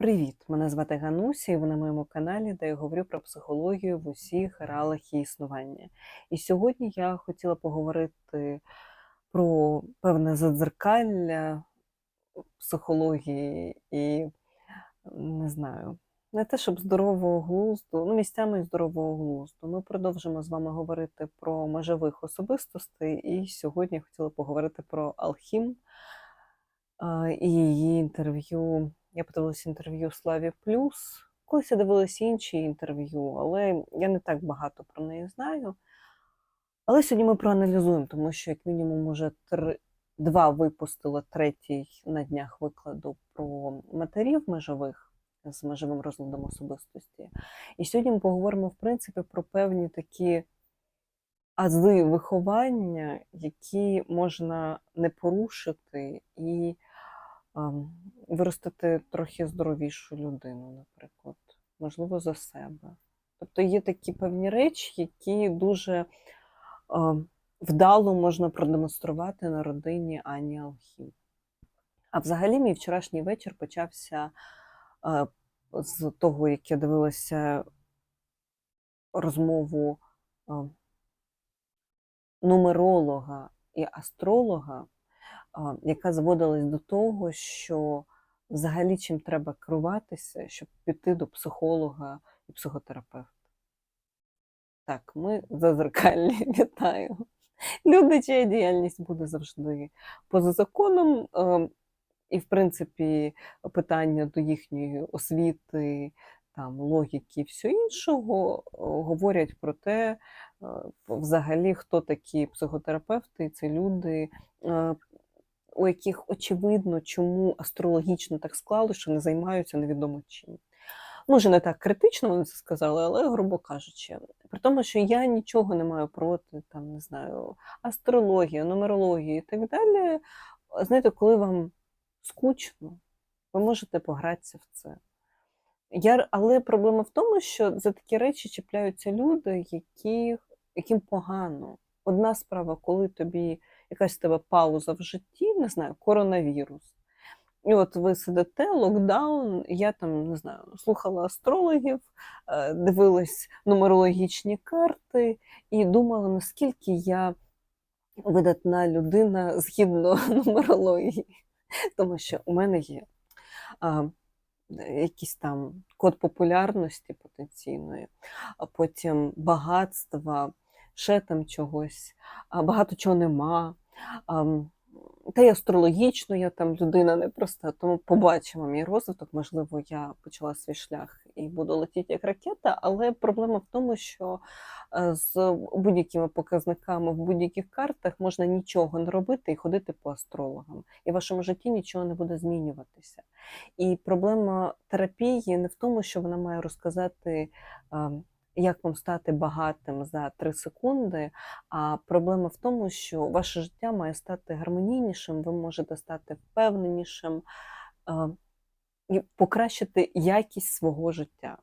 Привіт! Мене звати Гануся, і ви на моєму каналі, де я говорю про психологію в усіх реалах її існування. І сьогодні я хотіла поговорити про певне задзеркалля психології і не знаю, не те, щоб здорового глузду, ну місцями здорового глузду. Ми продовжимо з вами говорити про межових особистостей, і сьогодні я хотіла поговорити про Алхім а, і її інтерв'ю. Я подивилася інтерв'ю Славі Плюс. Колись я дивилася інші інтерв'ю, але я не так багато про неї знаю. Але сьогодні ми проаналізуємо, тому що, як мінімум, уже три, два випустила третій на днях викладу про матерів межових з межовим розладом особистості. І сьогодні ми поговоримо, в принципі, про певні такі ази виховання, які можна не порушити і виростити трохи здоровішу людину, наприклад, можливо, за себе. Тобто є такі певні речі, які дуже вдало можна продемонструвати на родині Ані Алхім. А взагалі, мій вчорашній вечір почався е, з того, як я дивилася розмову нумеролога і астролога, яка зводилась до того, що взагалі чим треба керуватися, щоб піти до психолога і психотерапевта. Так, ми зазеркальні, вітаю. Люди, чия діяльність буде завжди поза законом, е, і, в принципі, питання до їхньої освіти, там, логіки і все іншого е, говорять про те, е, взагалі, хто такі психотерапевти, це люди, е, у яких очевидно, чому астрологічно так склали, що не займаються невідомо чим. Може, не так критично вони це сказали, але, грубо кажучи, при тому, що я нічого не маю проти, там, не знаю, астрології, нумерології і так далі. Знаєте, коли вам скучно, ви можете погратися в це. Я, але проблема в тому, що за такі речі чіпляються люди, які, яким погано. Одна справа, коли тобі якась тебе пауза в житті, не знаю, коронавірус. І от ви сидите, локдаун, я там не знаю, слухала астрологів, е, дивилась нумерологічні карти і думала, наскільки я видатна людина згідно нумерології. Тому що у мене є а, якийсь там код популярності потенційної, а потім багатства, ще там чогось, а, багато чого нема. Та й астрологічно я там людина непроста, тому побачимо мій розвиток. Можливо, я почала свій шлях і буду летіти як ракета, але проблема в тому, що е, з будь-якими показниками в будь-яких картах можна нічого не робити і ходити по астрологам. І в вашому житті нічого не буде змінюватися. І проблема терапії не в тому, що вона має розказати. Як вам стати багатим за 3 секунди. А проблема в тому, що ваше життя має стати гармонійнішим, ви можете стати впевненішим і покращити якість свого життя.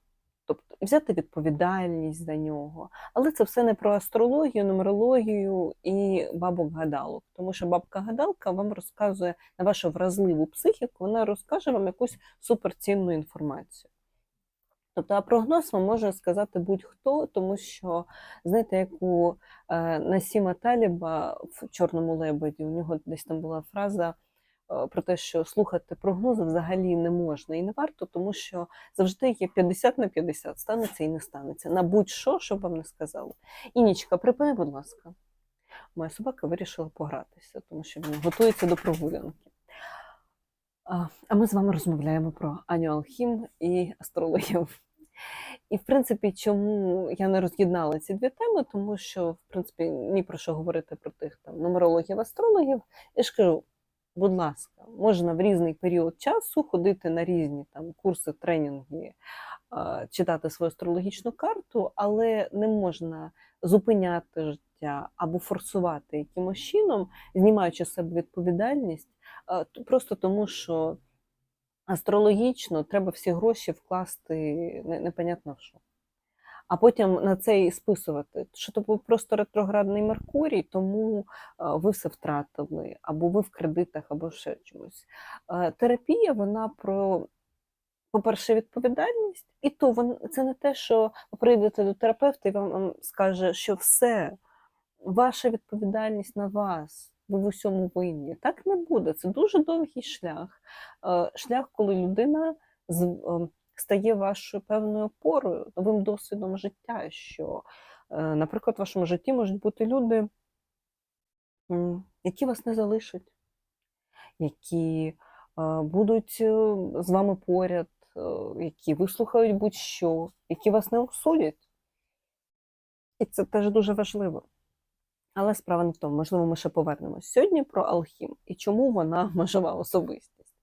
Тобто взяти відповідальність за нього. Але це все не про астрологію, нумерологію і бабок-гадалок. Тому що бабка-гадалка вам розказує на вашу вразливу психіку, вона розкаже вам якусь суперцінну інформацію. Тобто, а прогноз вам може сказати будь-хто, тому що, знаєте, як у е, Насіма Таліба в Чорному лебеді, у нього десь там була фраза е, про те, що слухати прогнози взагалі не можна і не варто, тому що завжди є 50 на 50, станеться і не станеться. На будь-що, що вам не сказали. Інічка, припини, будь ласка. Моя собака вирішила погратися, тому що він готується до прогулянки. А ми з вами розмовляємо про Аню Алхім і астрологів. І, в принципі, чому я не роз'єднала ці дві теми, тому що, в принципі, ні про що говорити про тих там нумерологів, астрологів. Я ж кажу, будь ласка, можна в різний період часу ходити на різні там курси, тренінги, читати свою астрологічну карту, але не можна зупиняти життя або форсувати якимось чином, знімаючи з себе відповідальність, просто тому що астрологічно треба всі гроші вкласти непонятно в що. А потім на це і списувати, що то був просто ретроградний Меркурій, тому ви все втратили, або ви в кредитах, або ще чомусь. Терапія вона про по-перше, відповідальність, і то це не те, що ви прийдете до терапевта і вам скаже, що все, ваша відповідальність на вас, ви в усьому винні. Так не буде. Це дуже довгий шлях. Е, Шлях, коли людина е, стає вашою певною опорою, новим досвідом життя. Що, е, наприклад, в вашому житті можуть бути люди, які вас не залишать, які будуть з вами поряд, які вислухають будь-що, які вас не осудять. І це теж дуже важливо. Але справа не в тому, можливо, ми ще повернемось сьогодні про Алхім і чому вона межова особистість.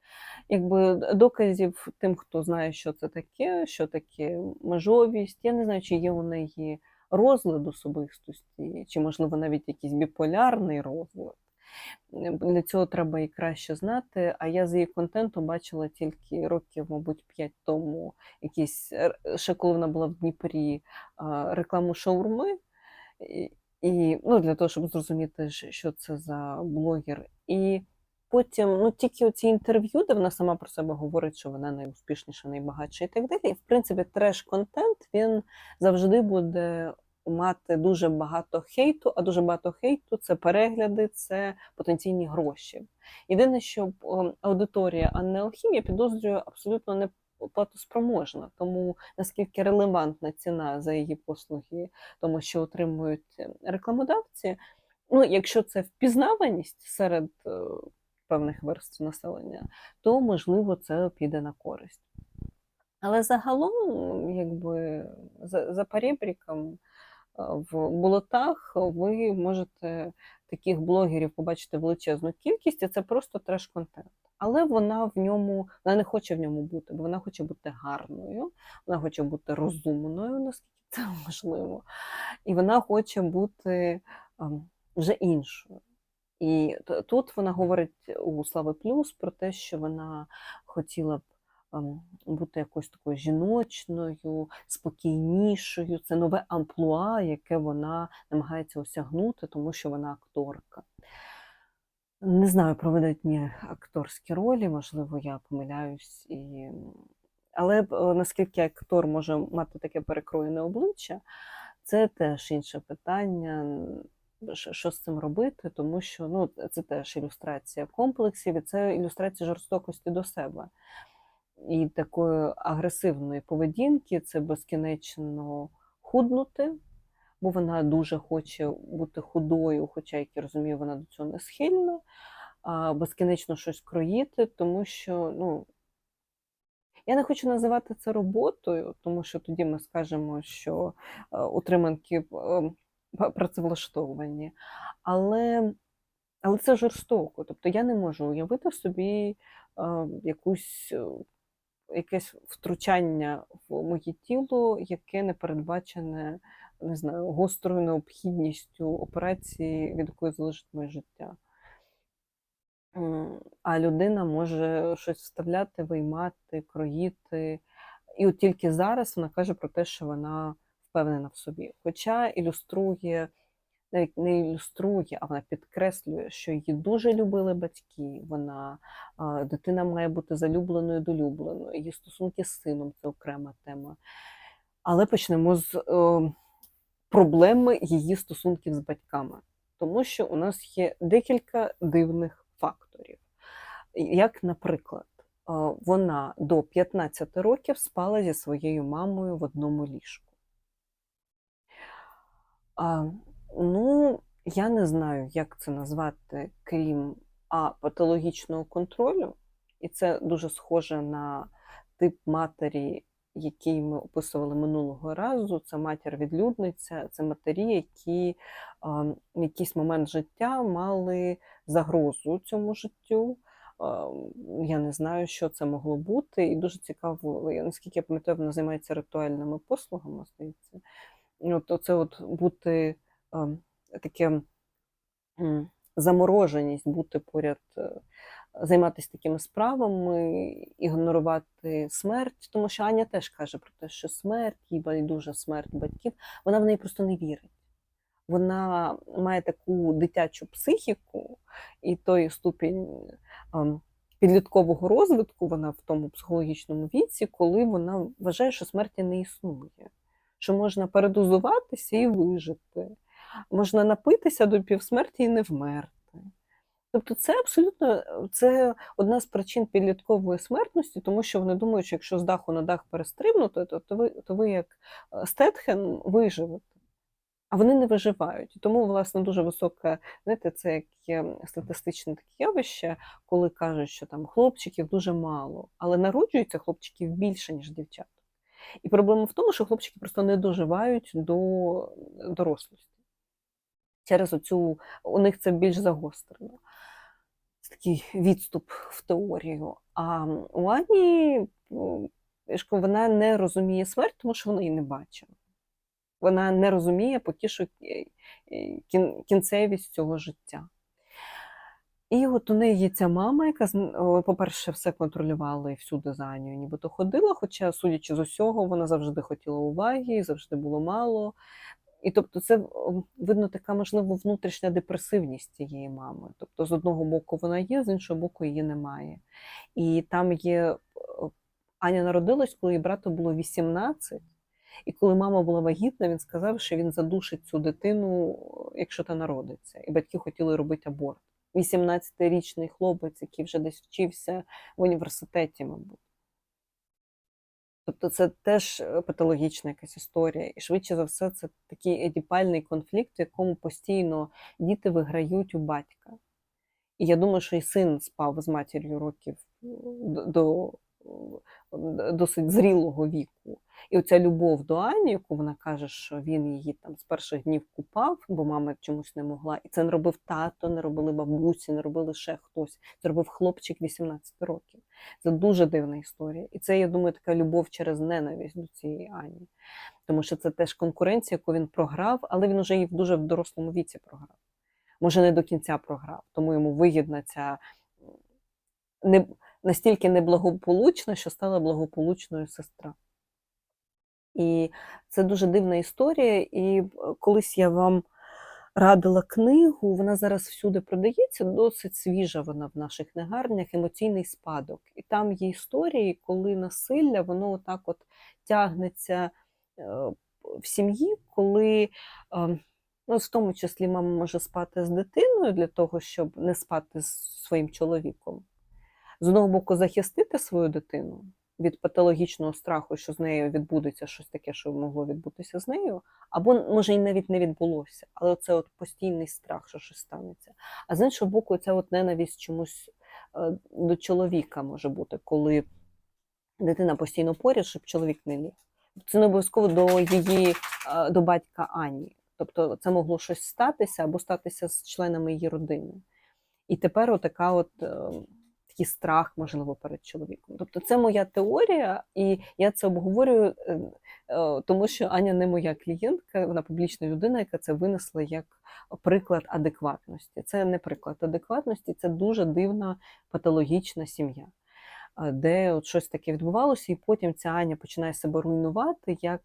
Якби доказів тим, хто знає, що це таке, що таке межовість. Я не знаю, чи є у неї розлад особистості, чи, можливо, навіть якийсь біполярний розлад. Для цього треба і краще знати. А я з її контенту бачила тільки років, мабуть, 5 тому, якісь ще коли вона була в Дніпрі, рекламу шаурми. І, ну, для того, щоб зрозуміти, що це за блогер. І потім ну, тільки оці інтерв'ю, де вона сама про себе говорить, що вона найуспішніша, найбагатша і так далі. І, в принципі, треш-контент він завжди буде мати дуже багато хейту, а дуже багато хейту це перегляди, це потенційні гроші. Єдине, що о, аудиторія Анни Алхім, я підозрюю, абсолютно не платоспроможна, тому наскільки релевантна ціна за її послуги, тому що отримують е, рекламодавці. Ну, якщо це впізнаваність серед е, певних верств населення, то можливо це піде на користь. Але загалом, якби за, за перебріком е, в болотах ви можете таких блогерів побачити величезну кількість, і це просто треш-контент. Але вона в ньому вона не хоче в ньому бути, бо вона хоче бути гарною, вона хоче бути розумною, наскільки це можливо, і вона хоче бути ем, вже іншою. І тут вона говорить у Слави Плюс про те, що вона хотіла б ем, бути якось такою жіночною, спокійнішою. Це нове амплуа, яке вона намагається осягнути, тому що вона акторка. Не знаю про видатні акторські ролі, можливо, я помиляюсь. І... Але е, наскільки актор може мати таке перекроєне обличчя, це теж інше питання. Що з цим робити, тому що ну, це теж ілюстрація комплексів, і це ілюстрація жорстокості до себе. І такої агресивної поведінки це безкінечно худнути, бо вона дуже хоче бути худою, хоча, як я розумію, вона до цього не схильна, безкінечно щось кроїти, тому що ну, я не хочу називати це роботою, тому що тоді ми скажемо, що е, утриманки е, працевлаштовані. Але, але це жорстоко. Тобто я не можу уявити собі е, якусь, е, якесь втручання в моє тіло, яке не передбачене не знаю, гострою необхідністю операції, від якої залежить моє життя. А людина може щось вставляти, виймати, кроїти. І от тільки зараз вона каже про те, що вона впевнена в собі. Хоча ілюструє, навіть не ілюструє, а вона підкреслює, що її дуже любили батьки. Вона дитина має бути залюбленою, долюбленою. Її стосунки з сином це окрема тема. Але почнемо з е, проблеми її стосунків з батьками, тому що у нас є декілька дивних факторів. Як, наприклад, вона до 15 років спала зі своєю мамою в одному ліжку. А, ну, я не знаю, як це назвати, крім а, патологічного контролю, і це дуже схоже на тип матері, який ми описували минулого разу. Це матір-відлюдниця, це матері, які в якийсь момент життя мали загрозу цьому життю. Я не знаю, що це могло бути, і дуже цікаво, наскільки я пам'ятаю, вона займається ритуальними послугами, здається. От оце от бути таке замороженість, бути поряд, е, займатися такими справами, ігнорувати смерть, тому що Аня теж каже про те, що смерть, їй байдуже смерть батьків, вона в неї просто не вірить. Вона має таку дитячу психіку і той ступінь ем, підліткового розвитку, вона в тому психологічному віці, коли вона вважає, що смерті не існує, що можна передозуватися і вижити, можна напитися до півсмерті і не вмерти. Тобто це абсолютно це одна з причин підліткової смертності, тому що вони думають, що якщо з даху на дах перестрибнути, то, то, ви, то ви як е, Стетхен виживете. А вони не виживають. Тому, власне, дуже високе, знаєте, це як є статистичне таке явище, коли кажуть, що там хлопчиків дуже мало, але народжується хлопчиків більше, ніж дівчат. І проблема в тому, що хлопчики просто не доживають до дорослості. Через оцю у них це більш загострено. Це такий відступ в теорію. А у Ані вона не розуміє смерть, тому що вона її не бачила. Вона не розуміє поки що е, е, кін- кінцевість цього життя. І от у неї є ця мама, яка, по-перше, все контролювала і всюди за Анею нібито ходила, хоча, судячи з усього, вона завжди хотіла уваги, завжди було мало. І тобто це видно така, можливо, внутрішня депресивність цієї мами. Тобто, з одного боку вона є, з іншого боку, її немає. І там є Аня народилась, коли їй брату було 18, і коли мама була вагітна, він сказав, що він задушить цю дитину, якщо та народиться. І батьки хотіли робити аборт. 18-річний хлопець, який вже десь вчився в університеті, мабуть. Тобто це теж е, патологічна якась історія. І швидше за все, це такий едіпальний конфлікт, в якому постійно діти виграють у батька. І я думаю, що і син спав з матір'ю років е, до, досить зрілого віку. І оця любов до Ані, яку вона каже, що він її там з перших днів купав, бо мама чомусь не могла. І це не робив тато, не робили бабусі, не робили ще хтось. Це робив хлопчик 18 років. Це дуже дивна історія. І це, я думаю, така любов через ненависть до цієї Ані. Тому що це теж конкуренція, яку він програв, але він уже її в дуже в дорослому віці програв. Може, не до кінця програв, тому йому вигідна ця не, настільки неблагополучна, що стала благополучною сестра. І це дуже дивна історія. І е, колись я вам радила книгу, вона зараз всюди продається, досить свіжа вона в наших книгарнях, емоційний спадок. І там є історії, коли насилля воно отак от тягнеться е, в сім'ї, коли, е, ну, в тому числі мама може спати з дитиною для того, щоб не спати з своїм чоловіком. З одного боку, захистити свою дитину від патологічного страху, що з нею відбудеться щось таке, що могло відбутися з нею, або може і навіть не відбулося, але це от постійний страх, що щось станеться. А з іншого боку, ця от ненависть чомусь е, до чоловіка може бути, коли дитина постійно поряд, щоб чоловік не ліг. Це не обов'язково до її е, до батька Ані. Тобто це могло щось статися або статися з членами її родини. І тепер отака от. Такий страх, можливо, перед чоловіком. Тобто, це моя теорія, і я це обговорюю, е, е, тому що Аня не моя клієнтка, вона публічна людина, яка це винесла як приклад адекватності. Це не приклад адекватності, це дуже дивна патологічна сім'я, е, де от щось таке відбувалося, і потім ця Аня починає себе руйнувати як.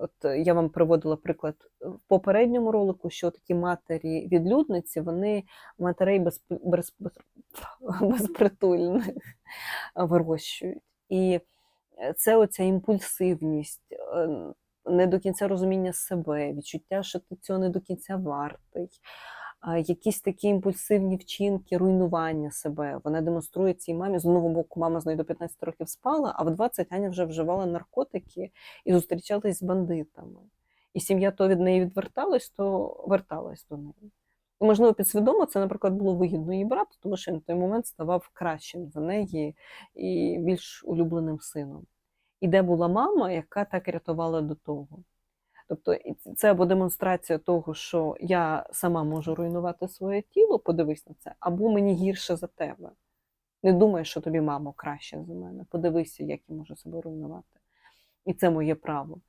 От я вам приводила приклад в попередньому ролику, що такі матері відлюдниці, вони матерей без, без, без, безпритульних вирощують. І це оця імпульсивність, е, не до кінця розуміння себе, відчуття, що ти цього не до кінця вартий, якісь такі імпульсивні вчинки, руйнування себе. Вона демонструє цій мамі. З одного боку, мама з нею до 15 років спала, а в 20 Аня вже вживала наркотики і зустрічалась з бандитами. І сім'я то від неї відверталась, то верталась до неї. І, можливо, підсвідомо це, наприклад, було вигідно її брату, тому що він в той момент ставав кращим за неї і більш улюбленим сином. І де була мама, яка так рятувала до того. Тобто це або демонстрація того, що я сама можу руйнувати своє тіло, подивись на це, або мені гірше за тебе. Не думай, що тобі мамо краще за мене. Подивися, як я можу себе руйнувати. І це моє право.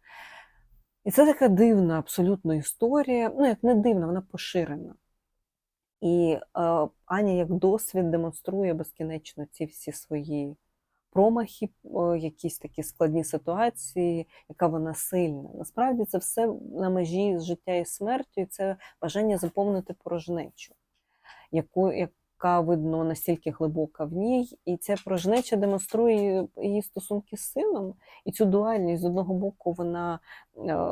І це така дивна абсолютно історія. Ну, як не дивна, вона поширена. І е, Аня як досвід демонструє безкінечно ці всі свої промахи, якісь такі складні ситуації, яка вона сильна. Насправді це все на межі життя і смертю, і це бажання заповнити порожнечу, яку, яка видно, настільки глибока в ній, і ця порожнеча демонструє її стосунки з сином, і цю дуальність з одного боку вона е,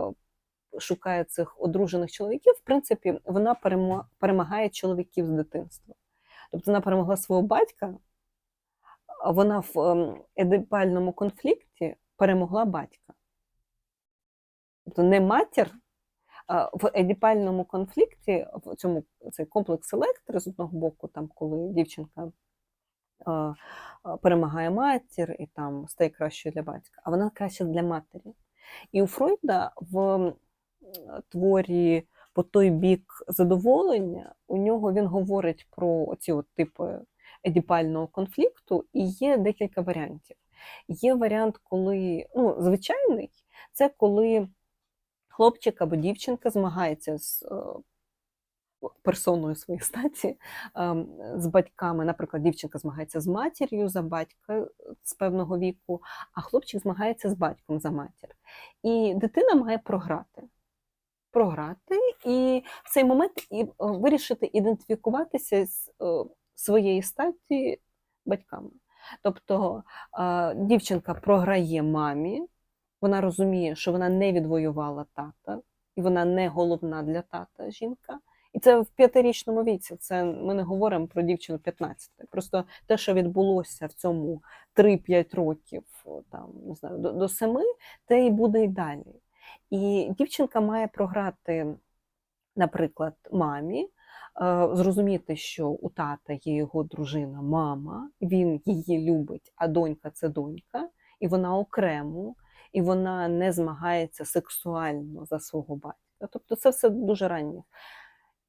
шукає цих одружених чоловіків. В принципі, вона перемагає чоловіків з дитинства. Тобто вона перемогла свого батька, вона в ем, едипальному конфлікті перемогла батька. Тобто не матір, в едіпальному конфлікті, в цьому цей комплекс електри з одного боку, там, коли дівчинка перемагає матір і там стає кращою для батька, а вона краща для матері. І у Фройда в творі по той бік задоволення, у нього він говорить про оці от типи едіпального конфлікту, і є декілька варіантів. Є варіант, коли ну, звичайний, це коли хлопчик або дівчинка змагається з е, персоною своєї статі, ем, з батьками. Наприклад, дівчинка змагається з матір'ю за батька з певного віку, а хлопчик змагається з батьком за матір. І дитина має програти. Програти і в цей момент і, е, вирішити ідентифікуватися з е, своєї статі батьками. Тобто дівчинка програє мамі, вона розуміє, що вона не відвоювала тата, і вона не головна для тата жінка. І це в п'ятирічному віці. Це ми не говоримо про дівчину 15. Просто те, що відбулося в цьому 3-5 років, там не знаю, до, до 7, те і буде і далі. І дівчинка має програти, наприклад, мамі, зрозуміти, що у тата є його дружина, мама, він її любить, а донька це донька, і вона окремо, і вона не змагається сексуально за свого батька. Тобто це все дуже раннє.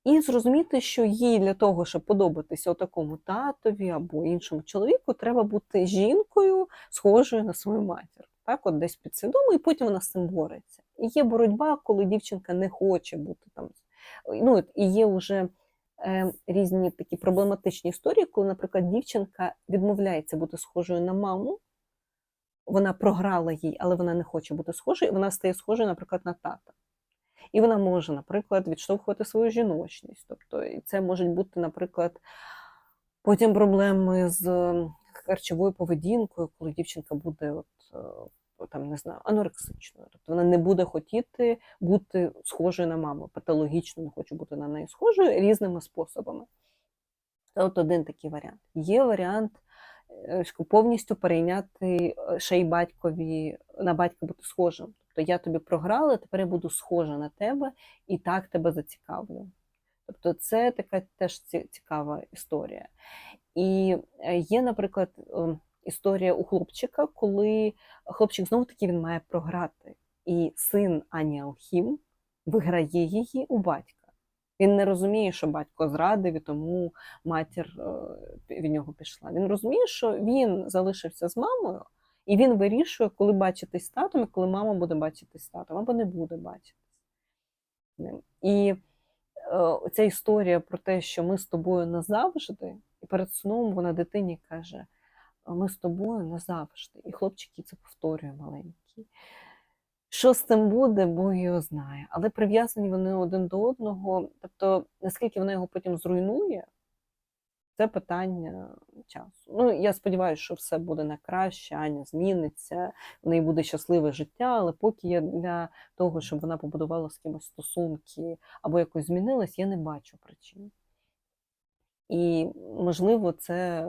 І зрозуміти, що їй для того, щоб подобатися такому татові або іншому чоловіку, треба бути жінкою, схожою на свою матір. Так, от десь підсвідомо, і потім вона з цим бореться. І є боротьба, коли дівчинка не хоче бути там. Ну, і є вже е, різні такі проблематичні історії, коли, наприклад, дівчинка відмовляється бути схожою на маму, вона програла їй, але вона не хоче бути схожою, і вона стає схожою, наприклад, на тата. І вона може, наприклад, відштовхувати свою жіночність. Тобто, і це можуть бути, наприклад, потім проблеми з ем, харчовою поведінкою, коли дівчинка буде от, е, там, не знаю, анорексичною. Тобто вона не буде хотіти бути схожою на маму, патологічно не хоче бути на неї схожою різними способами. Це от один такий варіант. Є варіант е, повністю перейняти е, ще й батькові на батька бути схожим. Тобто я тобі програла, тепер я буду схожа на тебе і так тебе зацікавлю. Тобто це така теж цікава історія. І е, є, наприклад, е, історія у хлопчика, коли хлопчик знову таки він має програти. І син Ані Алхім виграє її у батька. Він не розуміє, що батько зрадив, і тому матір е, від нього пішла. Він розуміє, що він залишився з мамою, і він вирішує, коли бачитись з татом, і коли мама буде бачитись з татом, або не буде бачитись ним. І е, ця історія про те, що ми з тобою назавжди, і перед сном вона дитині каже: ми з тобою назавжди. І хлопчик їй це повторює маленький. Що з цим буде, Бог його знає. Але прив'язані вони один до одного. Тобто, наскільки вона його потім зруйнує, це питання часу. Ну, я сподіваюся, що все буде на краще, Аня зміниться, в неї буде щасливе життя, але поки я для того, щоб вона побудувала з кимось стосунки або якось змінилась, я не бачу причин. І, можливо, це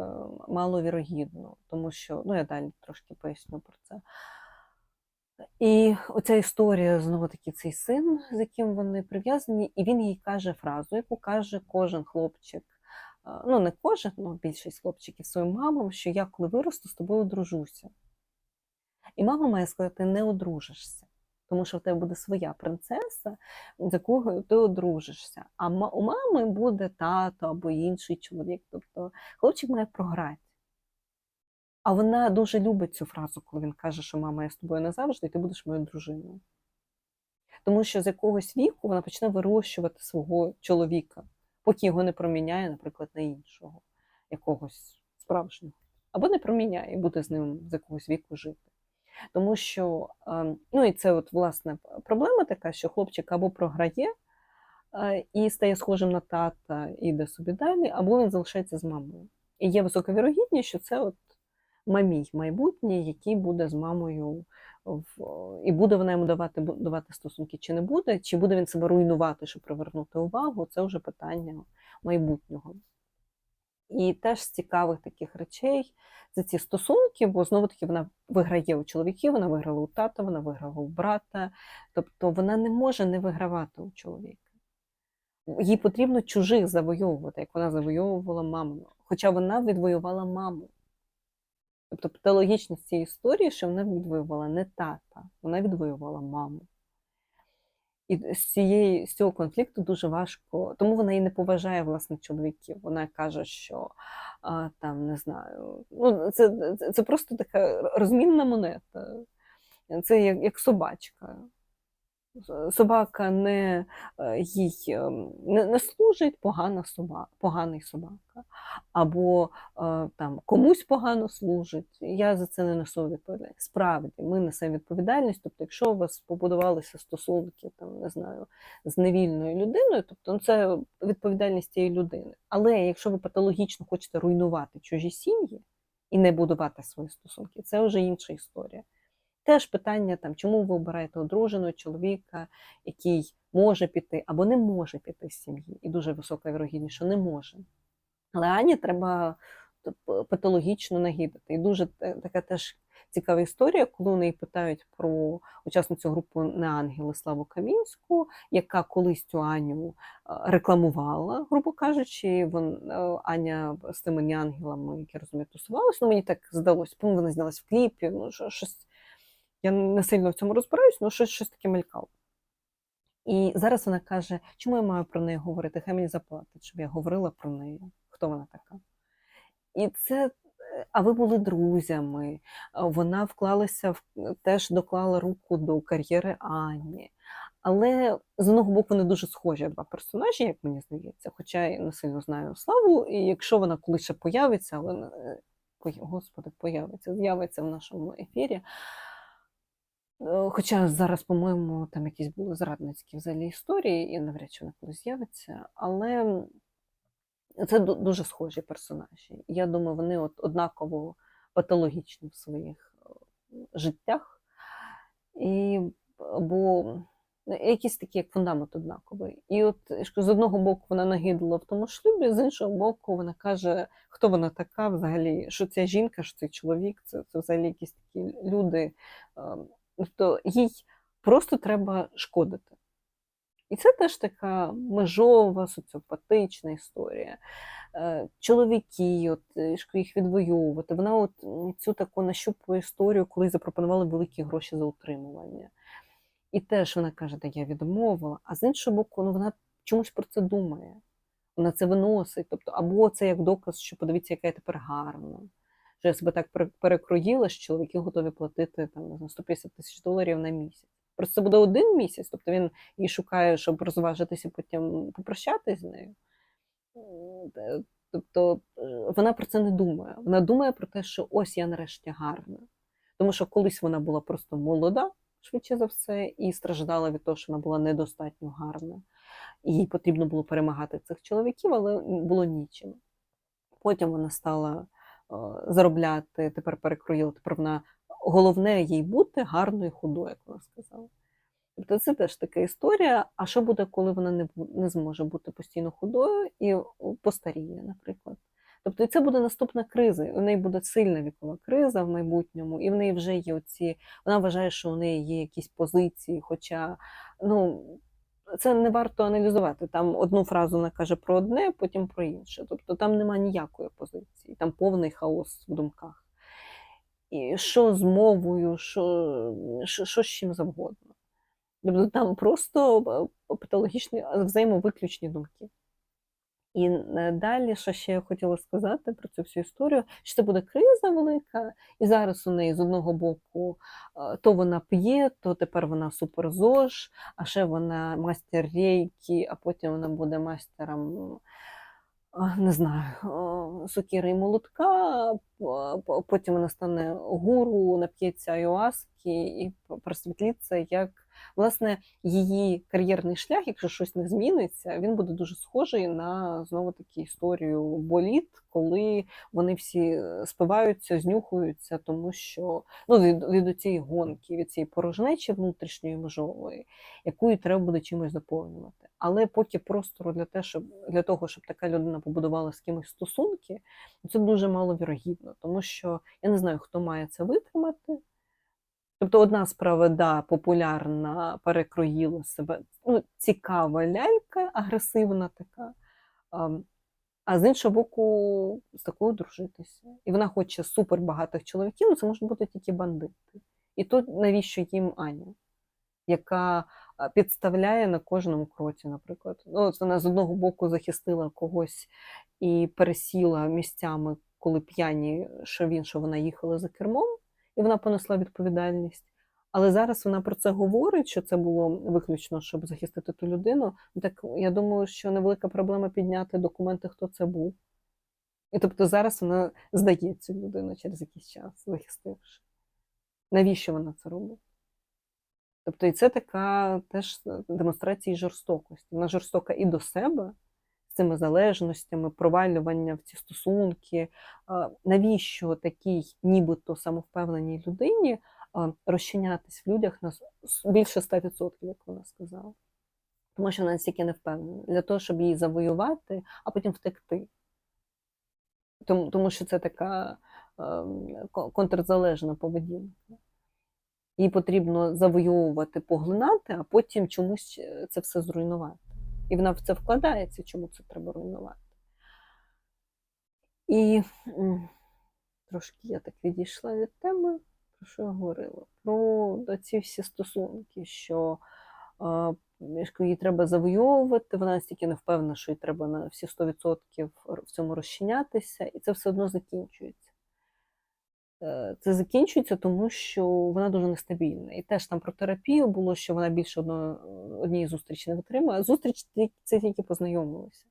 маловірогідно, тому що, ну, я далі трошки поясню про це. І оця історія, знову таки, цей син, з яким вони прив'язані, і він їй каже фразу, яку каже кожен хлопчик. Ну, не кожен, ну, більшість хлопчиків своїм мамам, що я, коли виросту, з тобою одружуся. І мама має сказати, не одружишся, тому що в тебе буде своя принцеса, з якою ти одружишся. А у мами буде тато або інший чоловік. Тобто хлопчик має програти. А вона дуже любить цю фразу, коли він каже, що мама я з тобою назавжди, і ти будеш моєю дружиною. Тому що з якогось віку вона почне вирощувати свого чоловіка, поки його не проміняє, наприклад, на іншого, якогось справжнього. Або не проміняє і буде з ним з якогось віку жити. Тому що, ем, ну і це от власне проблема така, що хлопчик або програє, е, і стає схожим на тата і йде собі далі, або він залишається з мамою. І є висока вірогідність, що це от мамій майбутній, який буде з мамою в, і буде вона йому давати будувати стосунки, чи не буде, чи буде він себе руйнувати, щоб привернути увагу, це вже питання майбутнього. І теж з цікавих таких речей це ці стосунки, бо знову таки вона виграє у чоловіків, вона виграла у тата, вона виграла у брата. Тобто вона не може не вигравати у чоловіка. Їй потрібно чужих завойовувати, як вона завойовувала маму. Хоча вона відвоювала маму. Тобто патологічність цієї історії, що вона відвоювала не тата, вона відвоювала маму. І з цієї з цього конфлікту дуже важко, тому вона і не поважає власне чоловіків. Вона каже, що а, там не знаю, ну це, це, це просто така розмінна монета. Це як, як собачка. Собака не е, їй ем, не, не служить погана собака, поганий собака, або е, там комусь погано служить. Я за це не несу відповідальність. Справді, ми несемо відповідальність. Тобто, якщо у вас побудувалися стосунки, там не знаю, з невільною людиною, тобто ну, це відповідальність цієї людини. Але якщо ви патологічно хочете руйнувати чужі сім'ї і не будувати свої стосунки, це вже інша історія. Теж питання, там, чому ви обираєте одруженого чоловіка, який може піти або не може піти з сім'ї, і дуже висока вірогідність, що не може. Але Ані треба патологічно нагідати. І дуже така теж цікава історія, коли у неї питають про учасницю групи Неангели Славу Камінську, яка колись цю Аню рекламувала, грубо кажучи, вон, Аня з тими неангелами, які розумію, тусувалася. Ну, мені так здалося, вона знялась в кліпі, ну, щось. Я не сильно в цьому розбираюсь, але щось щось таке мелькало. І зараз вона каже, чому я маю про неї говорити? Хай мені заплатить, щоб я говорила про неї, хто вона така. І це, а ви були друзями, вона вклалася в теж доклала руку до кар'єри Ані. Але з одного боку вони дуже схожі два персонажі, як мені здається, хоча я не сильно знаю славу, і якщо вона колись ще появиться, але господи, появиться, з'явиться в нашому ефірі. Е, хоча зараз, по-моєму, там якісь були зрадницькі взагалі історії, і навряд чи вона колись з'явиться, але це дуже схожі персонажі. Я думаю, вони от однаково патологічні в своїх е, життях. І, Бо ну, якийсь такий як фундамент однаковий. І от з одного боку вона нагидла в тому шлюбі, з іншого боку, вона каже, хто вона така взагалі, що ця жінка, що цей чоловік, це, це взагалі якісь такі люди. Тобто їй просто треба шкодити. І це теж така межова, соціопатична історія. Е, чоловіки, от, е, їх відвоювати. Вона от цю таку нащупує історію, коли запропонували великі гроші за утримування. І теж вона каже, да я відмовила, а з іншого боку, ну, вона чомусь про це думає. Вона це виносить. Тобто, Або це як доказ, що подивіться, яка я тепер гарна що я себе так перекроїла, що чоловіки готові платити там 150 тисяч доларів на місяць. Просто це буде один місяць, тобто він її шукає, щоб розважитися, потім попрощатись з нею. Тобто е, вона про це не думає. Вона думає про те, що ось я нарешті гарна. Тому що колись вона була просто молода, швидше за все, і страждала від того, що вона була недостатньо гарна. І їй потрібно було перемагати цих чоловіків, але було нічим. Потім вона стала заробляти, тепер перекроїла, тепер вона головне їй бути гарною худою, як вона сказала. Тобто це теж така історія. А що буде, коли вона не не зможе бути постійно худою і постаріє, наприклад? Тобто це буде наступна криза. У неї буде сильна вікова криза в майбутньому, і в неї вже є оці. Вона вважає, що у неї є якісь позиції, хоча ну, це не варто аналізувати. Там одну фразу вона каже про одне, потім про інше. Тобто там нема ніякої позиції, там повний хаос в думках. І Що з мовою, що, що, що з чим завгодно. Тобто там просто е, патологічні взаємовиключні думки. І е, далі, що ще я хотіла сказати про цю всю історію, що це буде криза велика, і зараз у неї з одного боку е, то вона п'є, то тепер вона суперзож, а ще вона мастер рейки, а потім вона буде мастером. Не знаю, сокіри і молотка, потім вона стане гуру, нап'ється айоаски і просвітліться як власне її кар'єрний шлях, якщо щось не зміниться, він буде дуже схожий на знову таки історію боліт, коли вони всі е, спиваються, знюхуються, тому що ну, від, від цієї гонки, від цієї порожнечі внутрішньої межової, яку треба буде чимось заповнювати. Але поки простору для, те, щоб, для того, щоб така людина побудувала з кимось стосунки, це дуже маловірогідно, тому що я не знаю, хто має це витримати. Тобто, одна справа, да, популярна, перекроїла себе, ну, цікава лялька, агресивна така. А з іншого боку, з такою дружитися. І вона хоче супербагатих чоловіків, ну це можуть бути тільки бандити. І тут навіщо їм Аня, яка підставляє на кожному кроці, наприклад. Ну, от вона з одного боку захистила когось і пересіла місцями, коли п'яні, що він, що вона їхала за кермом, і вона понесла відповідальність. Але зараз вона про це говорить, що це було виключно, щоб захистити ту людину. Ну, Так я думаю, що невелика проблема підняти документи, хто це був. І тобто зараз вона здає цю людину через якийсь час, захистивши. Навіщо вона це робить? Тобто, і це така теж демонстрація жорстокості. Вона жорстока і до себе цими залежностями, провалювання в ці стосунки. Навіщо такій нібито самовпевненій людині розчинятись в людях на більше 100%, як вона сказала? Тому що вона настільки не впевнена. Для того, щоб її завоювати, а потім втекти. Тому, тому що це така контрзалежна поведінка. Їй потрібно завоювати, поглинати, а потім чомусь е, це все зруйнувати. І вона в це вкладається, чому це треба руйнувати. І трошки я так відійшла від теми, про що я говорила? Про ці всі стосунки, що е, її треба завойовувати, вона настільки не впевнена, що їй треба на всі 100% в цьому розчинятися, і це все одно закінчується. Е, Це закінчується, тому що вона дуже нестабільна. І теж там про терапію було, що вона більше одно, однієї зустрічі не витримує. Зустріч це тільки познайомилися.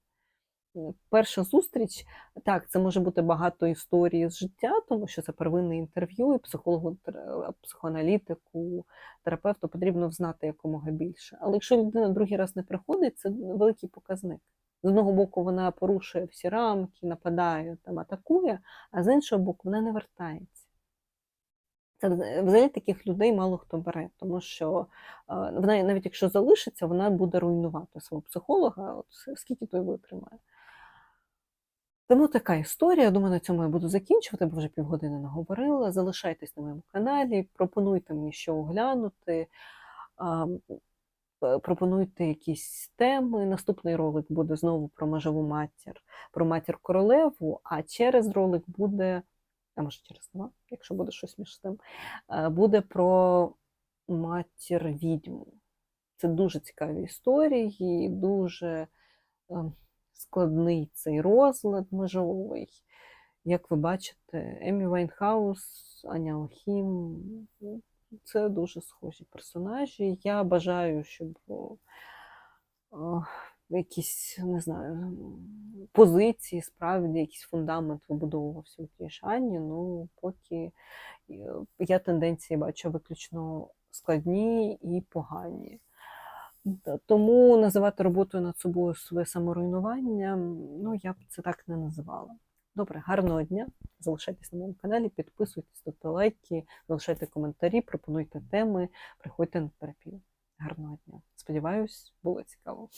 Е, Перша зустріч, так, це може бути багато історій з життя, тому що це первинне інтерв'ю, і психологу, психоаналітику, терапевту потрібно знати якомога більше. Але якщо людина другий раз не приходить, це великий показник. З одного боку, вона порушує всі рамки, нападає, там, атакує, а з іншого боку, вона не вертається. Це взагалі таких людей мало хто бере, тому що е, вона, навіть якщо залишиться, вона буде руйнувати свого психолога, от скільки той витримає. Тому така історія. Я Думаю, на цьому я буду закінчувати, бо вже півгодини наговорила. Залишайтесь на моєму каналі, пропонуйте мені що оглянути, пропонуйте якісь теми. Наступний ролик буде знову про межову матір, про матір королеву, а через ролик буде, а може через два, якщо буде щось між тим, е, буде про матір відьму. Це дуже цікаві історії, дуже ем, складний цей розлад межовий. Як ви бачите, Емі Вайнхаус, Аня Алхім це дуже схожі персонажі. Я бажаю, щоб о, якісь, не знаю, позиції, справді, якийсь фундамент вибудовувався у ж Ну, поки е, я тенденції бачу виключно складні і погані. Тому називати роботою над собою своє саморуйнування, ну я б це так не називала. Добре, гарного дня. Залишайтесь на моєму каналі, підписуйтесь, ставте лайки, залишайте коментарі, пропонуйте теми, приходьте на терапію. Гарного дня. Сподіваюсь, було цікаво.